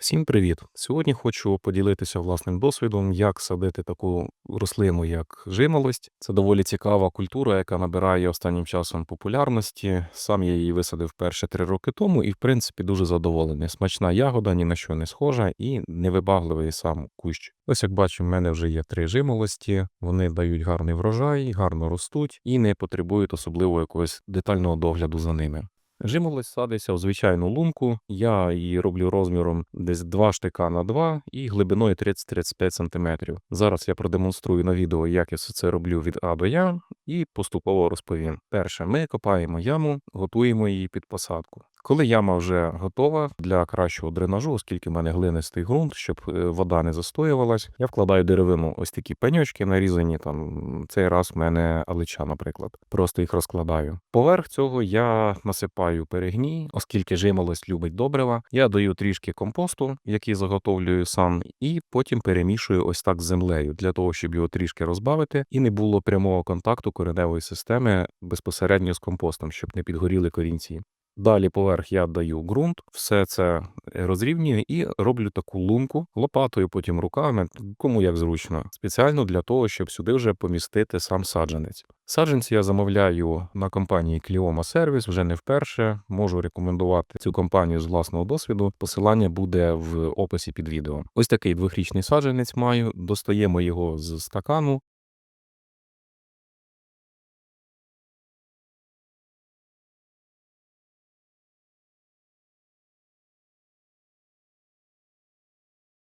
Всім привіт! Сьогодні хочу поділитися власним досвідом, як садити таку рослину, як жимолость. Це доволі цікава культура, яка набирає останнім часом популярності. Сам я її висадив перше три роки тому, і в принципі дуже задоволений. Смачна ягода, ні на що не схожа, і невибагливий сам кущ. Ось як бачимо, в мене вже є три жимолості. Вони дають гарний врожай, гарно ростуть і не потребують особливо якогось детального догляду за ними. Жимолость садиться в звичайну лунку. Я її роблю розміром десь 2 штика на 2 і глибиною 30-35 см. Зараз я продемонструю на відео, як я все це роблю від А до Я, і поступово розповім. Перше, ми копаємо яму, готуємо її під посадку. Коли яма вже готова для кращого дренажу, оскільки в мене глинистий ґрунт, щоб е, вода не застоювалась, я вкладаю деревину ось такі пеньочки нарізані. Там цей раз в мене алича, наприклад. Просто їх розкладаю. Поверх цього я насипаю перегній, оскільки жимолость любить добрива. Я даю трішки компосту, який заготовлюю сам, і потім перемішую ось так з землею для того, щоб його трішки розбавити, і не було прямого контакту кореневої системи безпосередньо з компостом, щоб не підгоріли корінці. Далі поверх я даю ґрунт, все це розрівнюю і роблю таку лунку лопатою, потім руками, кому як зручно, спеціально для того, щоб сюди вже помістити сам саджанець. Саджанці я замовляю на компанії Clioma Service вже не вперше. Можу рекомендувати цю компанію з власного досвіду. Посилання буде в описі під відео. Ось такий двохрічний саджанець маю. Достаємо його з стакану.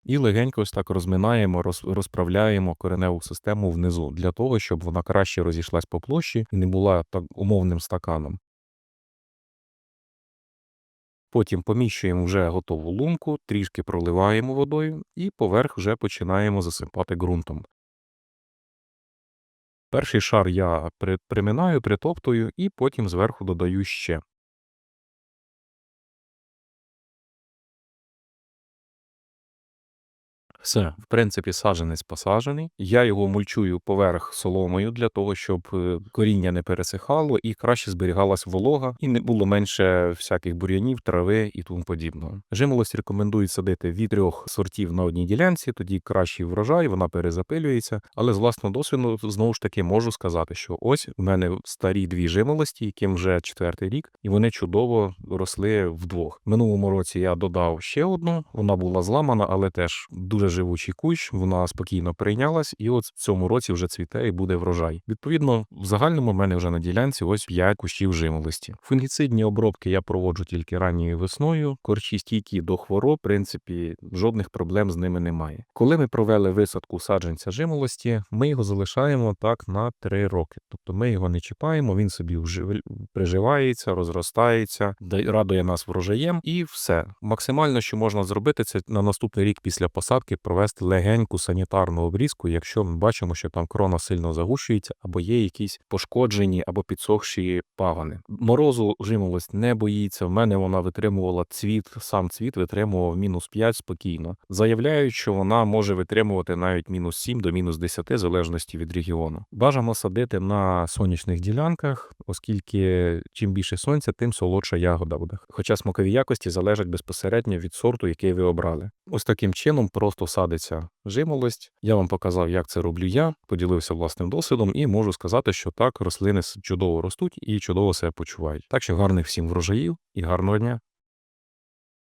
І легенько ось так розминаємо, роз, розправляємо кореневу систему внизу для того, щоб вона краще розійшлась по площі і не була так умовним стаканом. Потім поміщуємо вже готову лунку, трішки проливаємо водою і поверх вже починаємо засипати ґрунтом. Перший шар я при- приминаю, притоптую і потім зверху додаю ще. Все, в принципі, саджанець посаджений. Я його мульчую поверх соломою для того, щоб е, коріння не пересихало і краще зберігалась волога, і не було менше всяких бур'янів, трави і тому подібного. Жимолость рекомендують садити від трьох сортів на одній ділянці, тоді кращий врожай, вона перезапилюється. Але з власного досвіду знову ж таки можу сказати, що ось у мене старі дві жимолості, яким вже четвертий рік, і вони чудово росли вдвох. Минулому році я додав ще одну, вона була зламана, але теж дуже живучий кущ, вона спокійно прийнялась, і от в цьому році вже цвіте і буде врожай. Відповідно, в загальному в мене вже на ділянці ось 5 кущів жимолості. Фунгіцидні обробки я проводжу тільки ранньою весною. Корчі стійкі до хвороб, в принципі, жодних проблем з ними немає. Коли ми провели висадку саджанця жимолості, ми його залишаємо так на 3 роки. Тобто ми його не чіпаємо, він собі вжив- приживається, розростається, радує нас врожаєм, і все. Максимально, що можна зробити, це на наступний рік після посадки провести легеньку санітарну обрізку, якщо ми бачимо, що там крона сильно загущується, або є якісь пошкоджені або підсохші пагони. Морозу жимолость не боїться. В мене вона витримувала цвіт, сам цвіт витримував мінус 5 спокійно. Заявляють, що вона може витримувати навіть мінус 7 до мінус 10, в залежності від регіону. Бажано садити на сонячних ділянках, оскільки чим більше сонця, тим солодша ягода буде. Хоча смакові якості залежать безпосередньо від сорту, який ви обрали. Ось таким чином просто садиться жимолость. Я вам показав, як це роблю я, поділився власним досвідом, і можу сказати, що так рослини чудово ростуть і чудово себе почувають. Так що гарних всім врожаїв і гарного дня.